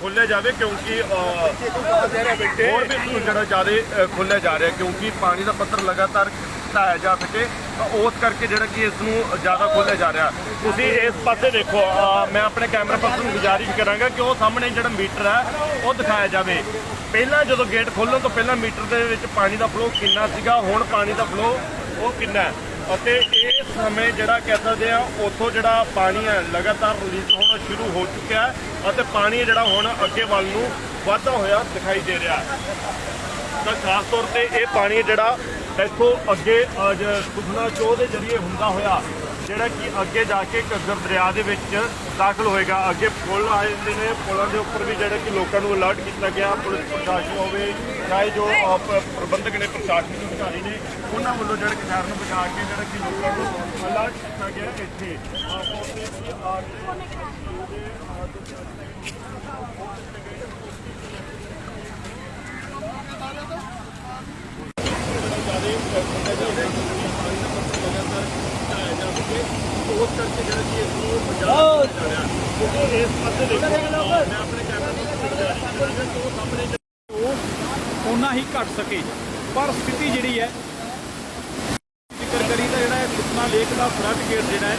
ਖੋਲਿਆ ਜਾਵੇ ਕਿਉਂਕਿ ਹੋਰ ਵੀ ਇਸ ਨੂੰ ਜਿਹੜਾ ਜ਼ਿਆਦਾ ਖੋਲਿਆ ਜਾ ਰਿਹਾ ਕਿਉਂਕਿ ਪਾਣੀ ਦਾ ਪੱਧਰ ਲਗਾਤਾਰ ਘਟਾਇਆ ਜਾ ਸਕੇ, ਤਾਂ ਉਸ ਕਰਕੇ ਜਿਹੜਾ ਕਿ ਇਸ ਨੂੰ ਜ਼ਿਆਦਾ ਖੋਲਿਆ ਜਾ ਰਿਹਾ। ਤੁਸੀਂ ਇਸ ਪਾਸੇ ਦੇਖੋ ਮੈਂ ਆਪਣੇ ਕੈਮਰਾ ਪਰਸਨ ਨੂੰ ਗੁਜ਼ਾਰਿਸ਼ ਕਰਾਂਗਾ ਕਿ ਉਹ ਸਾਹਮਣੇ ਜਿਹੜਾ ਮੀਟਰ ਹੈ, ਉਹ ਦਿਖਾਇਆ ਜਾਵੇ। ਪਹਿਲਾਂ ਜਦੋਂ ਗੇਟ ਖੋਲ੍ਹਣ ਤੋਂ ਪਹਿਲਾਂ ਮੀਟਰ ਦੇ ਵਿੱਚ ਪਾਣੀ ਦਾ ਫਲੋ ਕਿੰਨਾ ਸੀਗਾ, ਹੁਣ ਪਾਣੀ ਦਾ ਫਲੋ ਉਹ ਕਿੰਨਾ ਹੈ? ਅਤੇ ਇਹ ਸਮੇਂ ਜਿਹੜਾ ਕਹਿ ਸਕਦੇ ਆ, ਉੱਥੋਂ ਜਿਹੜਾ ਪਾਣੀ ਹੈ ਲਗਾਤਾਰ ਰਿਲੀਜ਼ ਹੋਣਾ ਸ਼ੁਰੂ ਹੋ ਚੁੱਕਿਆ ਹੈ ਅਤੇ ਪਾਣੀ ਜਿਹੜਾ ਹੁਣ ਅੱਗੇ ਵੱਲ ਨੂੰ ਵਧਦਾ ਹੋਇਆ ਦਿਖਾਈ ਦੇ ਰਿਹਾ ਹੈ। ਤਾਂ ਖਾਸ ਤੌਰ ਤੇ ਇਹ ਪਾਣੀ ਜਿਹੜਾ ਇੱਥੋਂ ਅੱਗੇ ਅੱਜ ਸੁਖਨਾ ਚੋਹ ਦੇ ਜਰੀਏ ਹੁੰਦਾ ਹੋਇਆ ਜਿਹੜਾ ਕਿ ਅੱਗੇ ਜਾ ਕੇ ਘੱਗਰ ਦਰਿਆ ਦੇ ਵਿੱਚ ਦਾਖਲ ਹੋਏਗਾ। ਅੱਗੇ ਪੁਲ ਆਏ ਹੁੰਦੇ ਨੇ। ਪੁਲਾਂ ਦੇ ਉੱਪਰ ਵੀ ਜਿਹੜਾ ਕਿ ਲੋਕਾਂ ਨੂੰ ਅਲਰਟ ਕੀਤਾ ਗਿਆ। ਪੁਲਿਸ ਪ੍ਰਸ਼ਾਸਨ ਹੋਵੇ ਚਾਹੇ ਜੋ ਪ੍ਰਬੰਧਕ ਨੇ ਪ੍ਰਸ਼ਾਸਨਿਕ ਅਧਿਕਾਰੀ ਨੇ ਉਹਨਾਂ ਵੱਲੋਂ ਜਿਹੜਾ ਕਿ ਸ਼ਹਿਰ ਨੂੰ ਬਚਾ ਕੇ ਜਿਹੜਾ ਕਿ ਲੋਕਾਂ ਨੂੰ ਅਲਰਟ ਕੀਤਾ ਗਿਆ ਇੱਥੇ। ਆਹ, ਉੱਥੇ ਵੀ ਆ ਉਸ ਕਰਕੇ ਜਿਹੜਾ ਕਿ ਇਸ ਨੂੰ ਬਚਾਅ ਕੀਤਾ ਜਾ ਰਿਹਾ ਕਿਉਂਕਿ ਇਸ ਪਾਸੇ ਦੇਖੋ ਮੈਂ ਆਪਣੇ ਕੈਮਰਾ ਨੂੰ ਗੁਜ਼ਾਰਿਸ਼ ਕਰਾਂਗਾ। ਕਿ ਉਹ ਸਾਹਮਣੇ ਉਹ ਉਨਾ ਹੀ ਘਟ ਸਕੇ। ਪਰ ਸਥਿਤੀ ਜਿਹੜੀ ਹੈ ਜ਼ਿਕਰ ਕਰੀ ਤਾਂ ਜਿਹੜਾ ਸੁਖਨਾ ਲੇਕ ਦਾ ਫਰੰਟ ਗੇਟ ਜਿਹੜਾ ਹੈ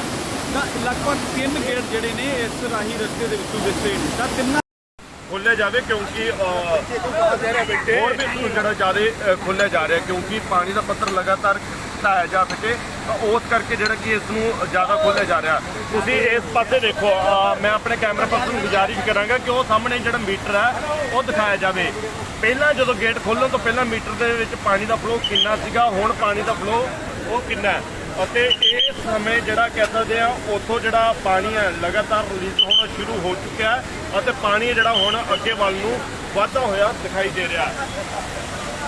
ਤਾਂ ਲਗਭਗ ਤਿੰਨ ਗੇਟ ਜਿਹੜੇ ਨੇ ਇਸ ਰਾਹੀ ਰਸਤੇ ਦੇ ਵਿੱਚੋਂ ਦਿਸਦੇ ਨੇ। ਤਾਂ ਤਿੰਨਾਂ ਖੋਲਿਆ ਜਾਵੇ ਕਿਉਂਕਿ ਹੋਰ ਵੀ ਜਿਹੜਾ ਜ਼ਿਆਦਾ ਖੋਲਿਆ ਜਾ ਰਿਹਾ ਕਿਉਂਕਿ ਪਾਣੀ ਦਾ ਪੱਧਰ ਲਗਾਤਾਰ ਘਟਾਇਆ ਜਾ ਸਕੇ, ਤਾਂ ਉਸ ਕਰਕੇ ਜਿਹੜਾ ਕਿ ਇਸ ਨੂੰ ਜ਼ਿਆਦਾ ਖੋਲ੍ਹਿਆ ਜਾ ਰਿਹਾ। ਤੁਸੀਂ ਇਸ ਪਾਸੇ ਦੇਖੋ ਮੈਂ ਆਪਣੇ ਕੈਮਰਾ ਪਰਸਨ ਨੂੰ ਗੁਜ਼ਾਰਿਸ਼ ਕਰਾਂਗਾ ਕਿ ਉਹ ਸਾਹਮਣੇ ਜਿਹੜਾ ਮੀਟਰ ਹੈ, ਉਹ ਦਿਖਾਇਆ ਜਾਵੇ। ਪਹਿਲਾਂ ਜਦੋਂ ਗੇਟ ਖੋਲਣ ਤੋਂ ਪਹਿਲਾਂ ਮੀਟਰ ਦੇ ਵਿੱਚ ਪਾਣੀ ਦਾ ਫਲੋ ਕਿੰਨਾ ਸੀਗਾ, ਹੁਣ ਪਾਣੀ ਦਾ ਫਲੋ ਉਹ ਕਿੰਨਾ ਹੈ? ਅਤੇ ਇਹ ਸਮੇਂ ਜਿਹੜਾ ਕਹਿ ਸਕਦੇ ਆ ਉੱਥੋਂ ਜਿਹੜਾ ਪਾਣੀ ਹੈ, ਲਗਾਤਾਰ ਰਿਲੀਜ਼ ਹੋਣਾ ਸ਼ੁਰੂ ਹੋ ਚੁੱਕਿਆ ਅਤੇ ਪਾਣੀ ਜਿਹੜਾ ਹੁਣ ਅੱਗੇ ਵੱਲ ਨੂੰ ਵਧਦਾ ਹੋਇਆ ਦਿਖਾਈ ਦੇ ਰਿਹਾ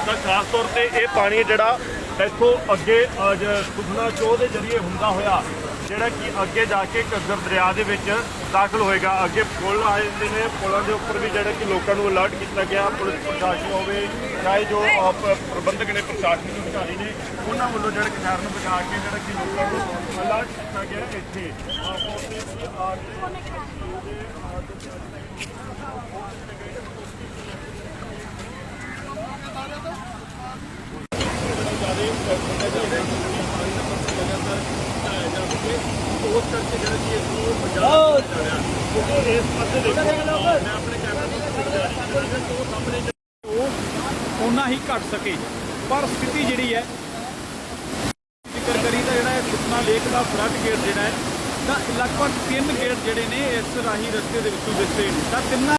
ਤਾਂ ਖਾਸ ਤੌਰ ਤੇ ਇਹ ਪਾਣੀ ਜਿਹੜਾ ਇੱਥੋਂ ਅੱਗੇ ਅੱਜ ਸੁਖਨਾ ਚੋਹ ਦੇ ਜਰੀਏ ਹੁੰਦਾ ਹੋਇਆ ਜਿਹੜਾ ਕਿ ਅੱਗੇ ਜਾ ਕੇ ਘੱਗਰ ਦਰਿਆ ਦੇ ਵਿੱਚ ਦਾਖਲ ਹੋਏਗਾ ਅੱਗੇ ਪੁਲ ਆਏ ਹੁੰਦੇ ਨੇ ਪੁਲਾਂ ਦੇ ਉੱਪਰ ਵੀ ਜਿਹੜਾ ਕਿ ਲੋਕਾਂ ਨੂੰ ਅਲਰਟ ਕੀਤਾ ਗਿਆ ਪੁਲਿਸ ਪ੍ਰਸ਼ਾਸਨ ਹੋਵੇ ਚਾਹੇ ਜੋ ਪ੍ਰਬੰਧਕ ਨੇ ਪ੍ਰਸ਼ਾਸਨਿਕ ਅਧਿਕਾਰੀ ਨੇ ਉਹਨਾਂ ਵੱਲੋਂ ਜਿਹੜਾ ਕਿ ਸ਼ਹਿਰ ਨੂੰ ਬਚਾ ਕੇ ਜਿਹੜਾ ਕਿ ਲੋਕਾਂ ਨੂੰ ਅਲਰਟ ਕੀਤਾ ਗਿਆ ਇੱਥੇ ਆਹ, ਉੱਥੇ ਵੀ ਆ ਉਸ ਕਰਕੇ ਜਿਹੜਾ ਕਿ ਇਸ ਨੂੰ ਬਚਾਅ ਕੀਤਾ ਜਾ ਕਿਉਂਕਿ ਇਸ ਪਾਸੇ ਦੇਖੋ ਮੈਂ ਆਪਣੇ ਕੈਮਰਾ ਨੂੰ ਉਹ ਸਾਹਮਣੇ ਉਹ ਉਨਾ ਹੀ ਘਟ ਸਕੇ, ਪਰ ਸਥਿਤੀ ਜਿਹੜੀ ਹੈ, ਜ਼ਿਕਰ ਕਰੀ ਤਾਂ ਜਿਹੜਾ ਹੈ ਸੁਖਨਾ ਲੇਕ ਦਾ ਫਰੰਟ ਗੇਟ ਜਿਹੜਾ ਹੈ, ਤਾਂ ਲਗਭਗ ਤਿੰਨ ਗੇਟ ਜਿਹੜੇ ਨੇ ਇਸ ਰਾਹੀ ਰਸਤੇ ਦੇ ਵਿੱਚੋਂ ਦਿਸਦੇ ਨੇ। ਤਾਂ ਤਿੰਨਾਂ